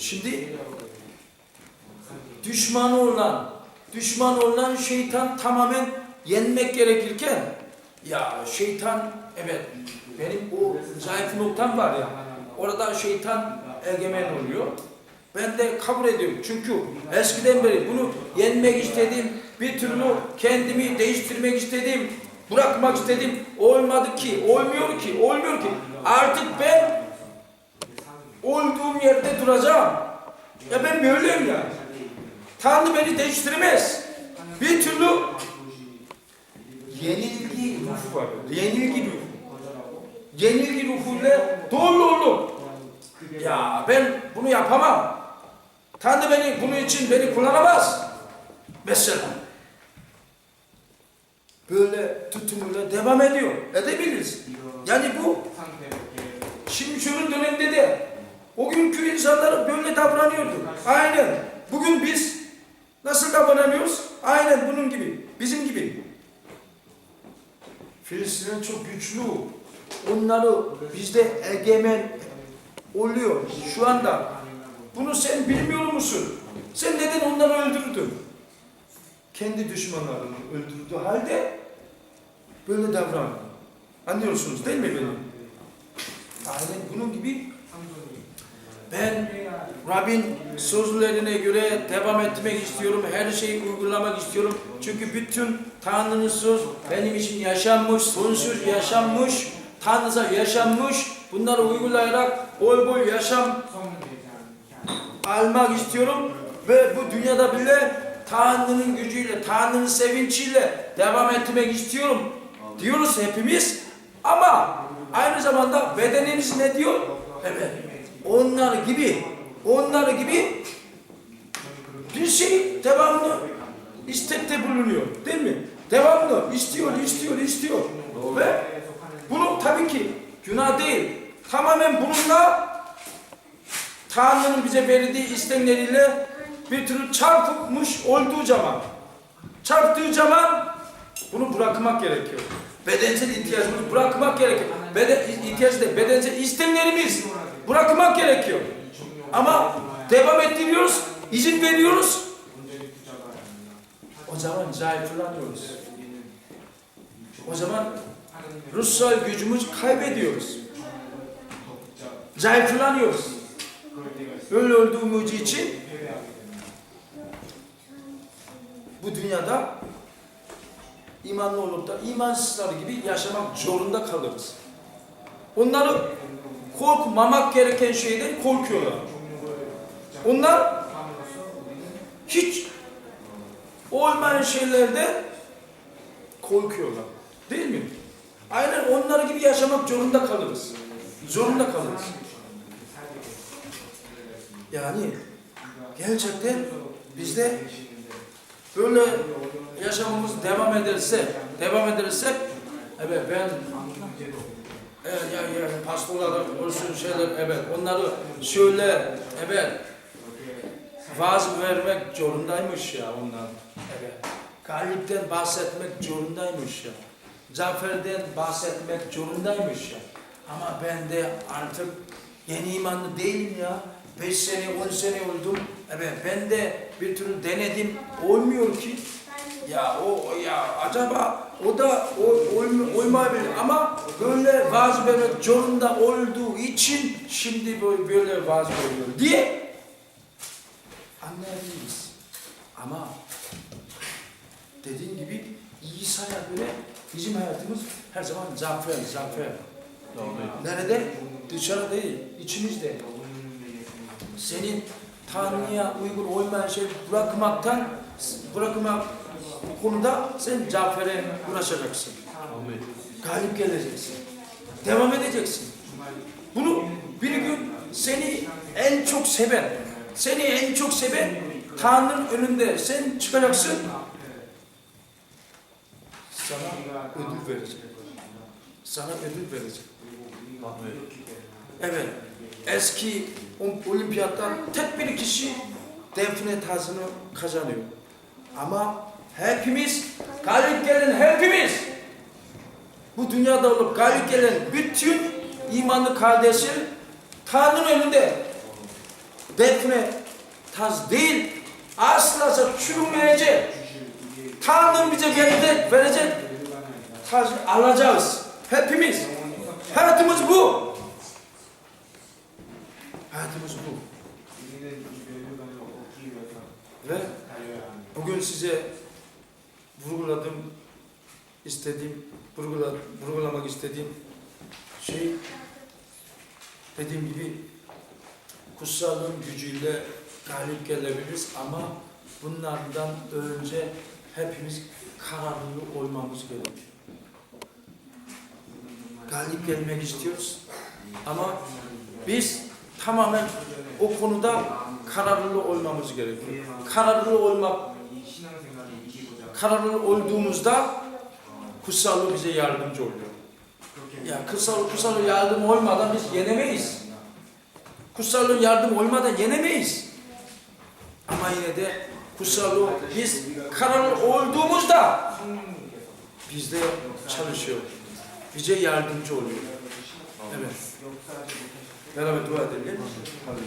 Şimdi düşmanı olan, düşman olan şeytan tamamen yenmek gerekirken ya şeytan evet benim o zayıf noktam var ya orada şeytan egemen oluyor. Ben de kabul ediyorum. Çünkü eskiden beri bunu yenmek istedim. Bir türlü kendimi değiştirmek istedim. Bırakmak istedim. Olmadı ki, olmuyor ki, olmuyor ki. Artık ben olduğum yerde duracağım. Ya ben böyleyim ya. Tanrı beni değiştirmez. Bir türlü yenilgi ruhu var. Yenilgi ruhu. Yenilgi ruhuyla dolu dolu. Ya ben bunu yapamam. Tanrı beni bunun için beni kullanamaz. Mesela. Böyle tutumuyla devam ediyor. Edebiliriz. Yani bu Şimdi şunun döneminde de o günkü insanlar böyle davranıyordu. Aynen. Bugün biz nasıl davranıyoruz? Aynen bunun gibi. Bizim gibi. Filistinler çok güçlü. Onları bizde egemen oluyor şu anda. Bunu sen bilmiyor musun? Sen neden onları öldürdün? Kendi düşmanlarını öldürdüğü halde böyle davranıyor. Anlıyorsunuz değil mi beni? Aynen bunun gibi ben Rabbin sözlerine göre devam etmek istiyorum. Her şeyi uygulamak istiyorum. Çünkü bütün Tanrı'nın söz benim için yaşanmış, sonsuz yaşanmış, Tanrı'za yaşanmış. Bunları uygulayarak bol bol yaşam almak istiyorum. Ve bu dünyada bile Tanrı'nın gücüyle, Tanrı'nın sevinciyle devam etmek istiyorum. Diyoruz hepimiz. Ama aynı zamanda bedeniniz ne diyor? Evet. Onlar gibi, onlar gibi bir şey devamlı istekte bulunuyor. Değil mi? Devamlı istiyor, istiyor, istiyor. Ve bunu tabii ki günah değil. Tamamen bununla Tanrı'nın bize verdiği istekleriyle bir türlü çarpmış olduğu zaman, çarptığı zaman bunu bırakmak gerekiyor. Bedensel ihtiyacımızı bırakmak gerekiyor. Beden, ihtiyaç değil, bedensel isteklerimiz bırakmak gerekiyor. Ama devam ettiriyoruz, izin veriyoruz. O zaman zayıflanıyoruz. O zaman ruhsal gücümüzü kaybediyoruz. Zayıflanıyoruz. Öyle olduğumuz için bu dünyada imanlı olup da imansızlar gibi yaşamak zorunda kalırız. Onları korkmamak gereken şeyden korkuyorlar. Onlar hiç olmayan şeylerden korkuyorlar. Değil mi? Aynen onlar gibi yaşamak zorunda kalırız. Zorunda kalırız. Yani gerçekten bizde böyle yaşamımız devam ederse, devam ederse evet ben evet, yani, yani pastorlar olsun şeyler evet onları şöyle evet vaaz vermek zorundaymış ya onlar. Evet. Galipten bahsetmek zorundaymış ya. Zaferden bahsetmek zorundaymış ya. Ama ben de artık yeni imanlı değilim ya. 5 sene, 10 sene oldum. Evet ben de bir türlü denedim. Olmuyor ki. Ya o o ya acaba o da o, olm- olmayabilir ama böyle vaaz vermek zorunda olduğu için şimdi böyle, böyle vaaz veriyor diye anlayabiliriz. Ama dediğim gibi İsa'ya göre bizim hayatımız her zaman zafer, zafer. Nerede? Dışarı değil, içimizde. Senin Tanrı'ya uygun olmayan şey bırakmaktan, bırakmak konuda sen zafere uğraşacaksın. Galip geleceksin. Devam edeceksin. Bunu bir gün seni en çok seven, seni en çok seven Tanrı'nın önünde sen çıkacaksın. Sana ödül verecek. Sana ödül verecek. Evet. Eski olimpiyattan tek bir kişi defne tacını kazanıyor. Ama hepimiz galip gelen hepimiz bu dünyada olup galip gelen bütün imanlı kardeşler Tanrı'nın önünde defne taz değil. Asla çürümeyecek. Tanrı bize verecek, verecek. Taz alacağız. Hepimiz. Hayatımız bu. Hayatımız bu. Ve bugün size vurguladım, istediğim, vurgula, vurgulamak istediğim şey dediğim gibi kutsalın gücüyle galip gelebiliriz ama bunlardan önce hepimiz kararlı olmamız gerekiyor. Galip gelmek istiyoruz ama biz tamamen o konuda kararlı olmamız gerekiyor. Kararlı olmak, kararlı olduğumuzda kutsallığı bize yardımcı oluyor. Ya kutsal, kutsal yardım olmadan biz yenemeyiz. Kutsal yardım olmadan yenemeyiz. Ama yine de kutsallığı biz kararlı olduğumuzda bizde çalışıyor. Bize yardımcı oluyor. Evet. Beraber dua edelim. Hadi.